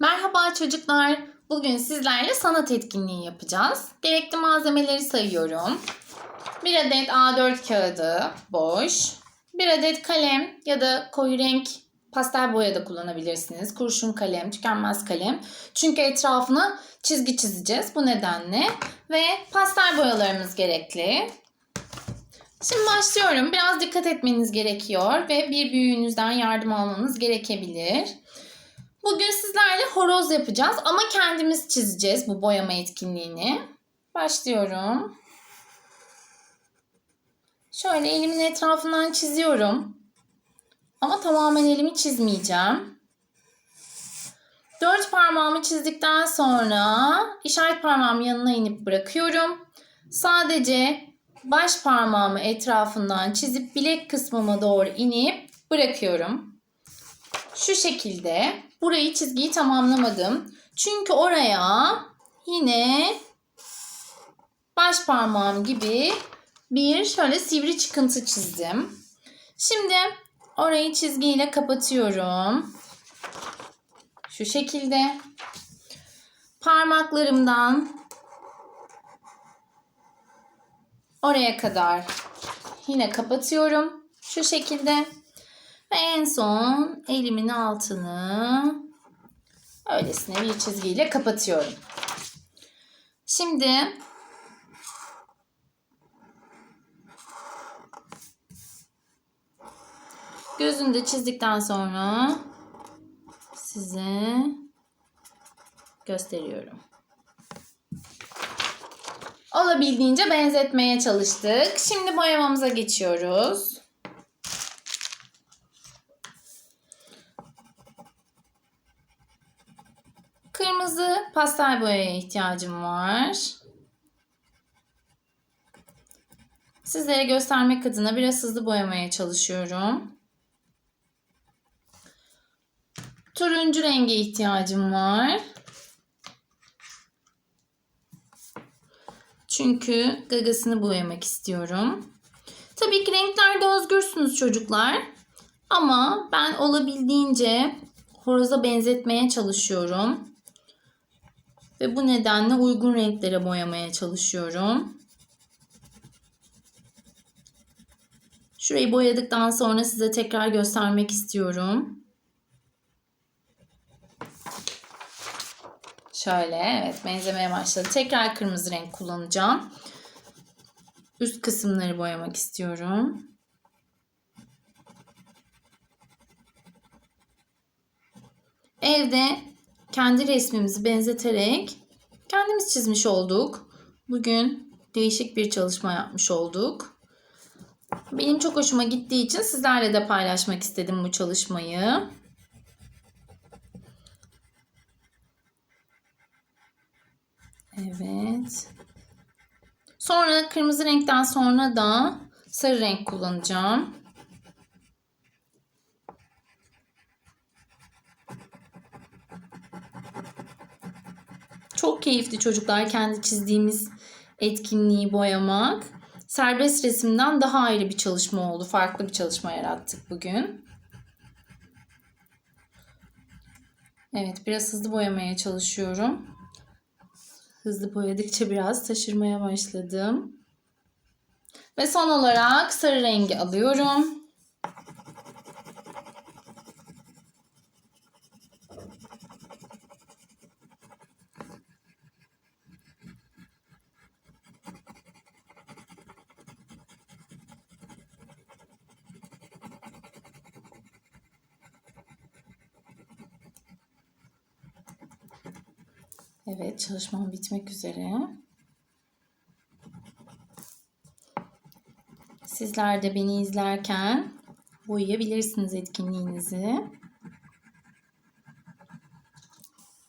Merhaba çocuklar. Bugün sizlerle sanat etkinliği yapacağız. Gerekli malzemeleri sayıyorum. Bir adet A4 kağıdı boş. Bir adet kalem ya da koyu renk pastel boya da kullanabilirsiniz. Kurşun kalem, tükenmez kalem. Çünkü etrafına çizgi çizeceğiz bu nedenle. Ve pastel boyalarımız gerekli. Şimdi başlıyorum. Biraz dikkat etmeniz gerekiyor ve bir büyüğünüzden yardım almanız gerekebilir. Bugün sizlerle horoz yapacağız ama kendimiz çizeceğiz bu boyama etkinliğini. Başlıyorum. Şöyle elimin etrafından çiziyorum. Ama tamamen elimi çizmeyeceğim. Dört parmağımı çizdikten sonra işaret parmağımın yanına inip bırakıyorum. Sadece baş parmağımı etrafından çizip bilek kısmıma doğru inip bırakıyorum. Şu şekilde burayı çizgiyi tamamlamadım. Çünkü oraya yine baş parmağım gibi bir şöyle sivri çıkıntı çizdim. Şimdi orayı çizgiyle kapatıyorum. Şu şekilde parmaklarımdan oraya kadar yine kapatıyorum. Şu şekilde ve en son elimin altını öylesine bir çizgiyle kapatıyorum. Şimdi gözünü de çizdikten sonra size gösteriyorum. Olabildiğince benzetmeye çalıştık. Şimdi boyamamıza geçiyoruz. Kırmızı pastel boyaya ihtiyacım var. Sizlere göstermek adına biraz hızlı boyamaya çalışıyorum. Turuncu renge ihtiyacım var. Çünkü gagasını boyamak istiyorum. Tabii ki renklerde özgürsünüz çocuklar. Ama ben olabildiğince horoza benzetmeye çalışıyorum. Ve bu nedenle uygun renklere boyamaya çalışıyorum. Şurayı boyadıktan sonra size tekrar göstermek istiyorum. Şöyle evet benzemeye başladı. Tekrar kırmızı renk kullanacağım. Üst kısımları boyamak istiyorum. Evde kendi resmimizi benzeterek kendimiz çizmiş olduk. Bugün değişik bir çalışma yapmış olduk. Benim çok hoşuma gittiği için sizlerle de paylaşmak istedim bu çalışmayı. Evet. Sonra kırmızı renkten sonra da sarı renk kullanacağım. Çok keyifli çocuklar kendi çizdiğimiz etkinliği boyamak. Serbest resimden daha ayrı bir çalışma oldu. Farklı bir çalışma yarattık bugün. Evet biraz hızlı boyamaya çalışıyorum. Hızlı boyadıkça biraz taşırmaya başladım. Ve son olarak sarı rengi alıyorum. Evet çalışmam bitmek üzere. Sizler de beni izlerken boyayabilirsiniz etkinliğinizi.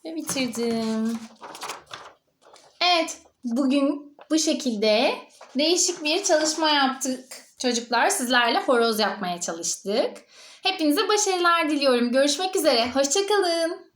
Ve bitirdim. Evet bugün bu şekilde değişik bir çalışma yaptık. Çocuklar sizlerle horoz yapmaya çalıştık. Hepinize başarılar diliyorum. Görüşmek üzere. Hoşçakalın.